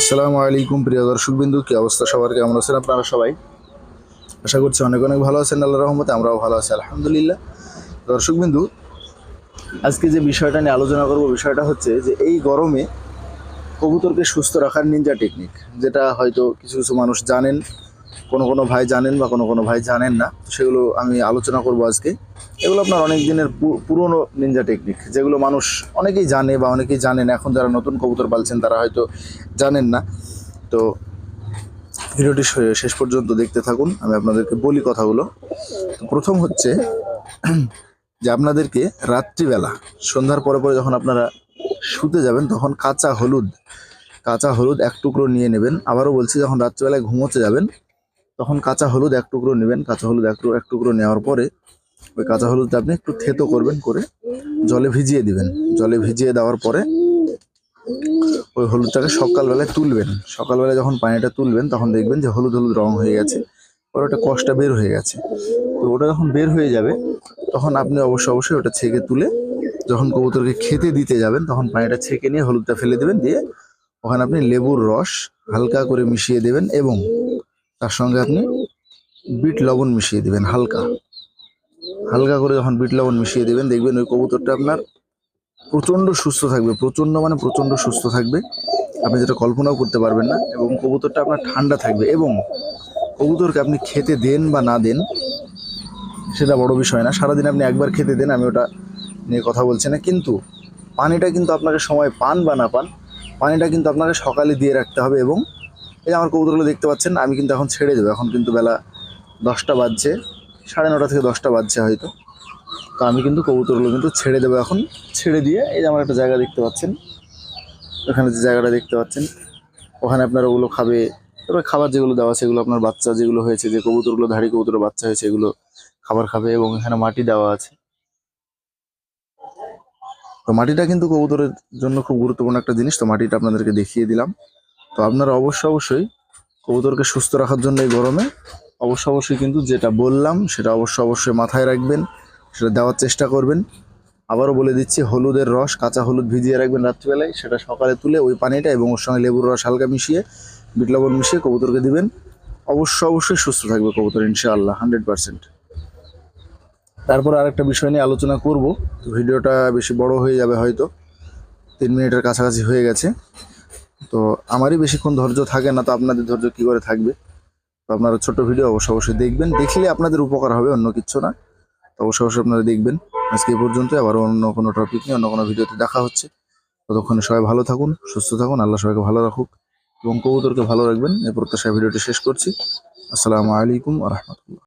আসসালামু আলাইকুম, প্রিয় দর্শক বিন্দু কি অবস্থা সবার? কেমন আছেন আপনারা সবাই? আশা করছি অনেক অনেক ভালো আছেন আল্লাহ রহমতে আমরাও ভালো আছি, আলহামদুলিল্লাহ। দর্শক বিন্দু আজকে যে বিষয়টা নিয়ে আলোচনা করব বিষয়টা হচ্ছে যে এই গরমে কবুতরকে সুস্থ রাখার নিনজা টেকনিক যেটা হয়তো কিছু কিছু মানুষ জানেন কোনো কোনো ভাই জানেন বা কোনো কোনো ভাই জানেন না। সেগুলো আমি আলোচনা করব আজকে। এগুলো আপনার অনেক দিনের পুরনো নিনজা টেকনিক যেগুলো মানুষ অনেকেই জানে বা অনেকেই জানেন, এখন যারা নতুন কবুতর পালছেন তারা হয়তো জানেন না। তো ভিডিওটি শেষ পর্যন্ত দেখতে থাকুন, আমি আপনাদেরকে বলি কথাগুলো। প্রথম হচ্ছে যে আপনাদেরকে রাত্রিবেলা, সন্ধ্যার পরে পরে যখন আপনারা শুতে যাবেন, তখন কাঁচা হলুদ কাঁচা হলুদ এক টুকরো নিয়ে নেবেন। আবারও বলছি, যখন রাত্রিবেলায় ঘুমোতে যাবেন তখন কাঁচা হলুদ এক টুকরো নেবেন, কাঁচা হলুদ এক এক টুকরো নেওয়ার পরে ওই কাঁচা হলুদটা আপনি একটু থেতো করবেন করে জলে ভিজিয়ে দিবেন। জলে ভিজিয়ে দেওয়ার পরে ওই হলুদটাকে সকালবেলায় তুলবেন। সকালবেলায় যখন পানিটা তুলবেন, তখন দেখবেন যে হলুদ হলুদ রং হয়ে গেছে। ওর ওটা কষটা বের হয়ে গেছে। তো ওটা যখন বের হয়ে যাবে, তখন আপনি অবশ্যই অবশ্যই ওটা ছেঁকে তুলে যখন কবুতরকে খেতে দিতে যাবেন, তখন পানিটা ছেঁকে নিয়ে হলুদটা ফেলে দেবেন, দিয়ে ওখানে আপনি লেবুর রস হালকা করে মিশিয়ে দেবেন এবং তার সঙ্গে আপনি বিট লবণ মিশিয়ে দিবেন, হালকা। হালকা করে যখন বিট লবণ মিশিয়ে দেবেন, দেখবেন ওই কবুতরটা আপনার প্রচণ্ড সুস্থ থাকবে, প্রচণ্ড মানে প্রচণ্ড সুস্থ থাকবে। আপনি যেটা কল্পনাও করতে পারবেন না, এবং কবুতরটা আপনার ঠান্ডা থাকবে, এবং কবুতরকে আপনি খেতে দেন বা না দেন, সেটা বড় বিষয় না। সারাদিন আপনি একবার খেতে দেন, আমি ওটা নিয়ে কথা বলছি না। কিন্তু পানিটা কিন্তু আপনাকে সময় পান বা না পান, পানিটা কিন্তু আপনাকে সকালে দিয়ে রাখতে হবে, এবং এই যে আমার কবুতরগুলো দেখতে পাচ্ছেন, আমি কিন্তু এখন ছেড়ে দেবো। এখন কিন্তু বেলা দশটা বাজছে, সাড়ে নটা থেকে দশটা বাজছে হয়তো। তো আমি কিন্তু কবুতরগুলো কিন্তু ছেড়ে দেবো এখন। ছেড়ে দিয়ে এই যে আমার একটা জায়গা দেখতে পাচ্ছেন, ওখানে যে জায়গাটা দেখতে পাচ্ছেন, ওখানে আপনারা ওগুলো খাবে। এবার খাবার যেগুলো দেওয়া সেগুলো আপনার বাচ্চা যেগুলো হয়েছে, যে কবুতরগুলো, ধাড়ি কবুতরের বাচ্চা হয়েছে, এগুলো খাবার খাবে এবং এখানে মাটি দেওয়া আছে। তো মাটিটা কিন্তু কবুতরের জন্য খুব গুরুত্বপূর্ণ একটা জিনিস। তো মাটিটা আপনাদেরকে দেখিয়ে দিলাম। তো আপনারা অবশ্য অবশ্যই কবুতরকে সুস্থ রাখার জন্য এই গরমে অবশ্য অবশ্যই কিন্তু যেটা বললাম, সেটা অবশ্য অবশ্যই মাথায় রাখবেন, সেটা দেওয়ার চেষ্টা করবেন। আবারও বলে দিচ্ছি, হলুদের রস, কাঁচা হলুদ ভিজিয়ে রাখবেন রাত্রিবেলায়, সেটা সকালে তুলে ওই পানিটা এবং ওর সঙ্গে লেবুর রস হালকা মিশিয়ে, বিট লবণ মিশিয়ে কবুতরকে দিবেন। অবশ্য অবশ্যই সুস্থ থাকবে কবুতর, ইনশাআল্লাহ, হান্ড্রেড পার্সেন্ট। তারপর আরেকটা বিষয় নিয়ে আলোচনা করব ভিডিওটা বেশি বড় হয়ে যাবে হয়তো, তিন মিনিটের কাছাকাছি হয়ে গেছে। তো আমারই বেশিক্ষণ ধৈর্য থাকে না, তো আপনাদের ধৈর্য কী করে থাকবে? তো আপনারা ছোট ভিডিও অবশ্যই অবশ্যই দেখবেন। দেখলে আপনাদের উপকার হবে, অন্য কিচ্ছু না। তো অবশ্যই অবশ্যই আপনারা দেখবেন। আজকে এই পর্যন্ত, আবার অন্য কোনো টপিক নিয়ে, অন্য কোনো ভিডিওতে দেখা হচ্ছে। ততক্ষণে সবাই ভালো থাকুন, সুস্থ থাকুন, আল্লাহ সবাইকে ভালো রাখুক এবং কবুতরকে ভালো রাখবেন। এই প্রত্যাশায় ভিডিওটি শেষ করছি। আসসালামু আলাইকুম আ রহমতুল্লাহ।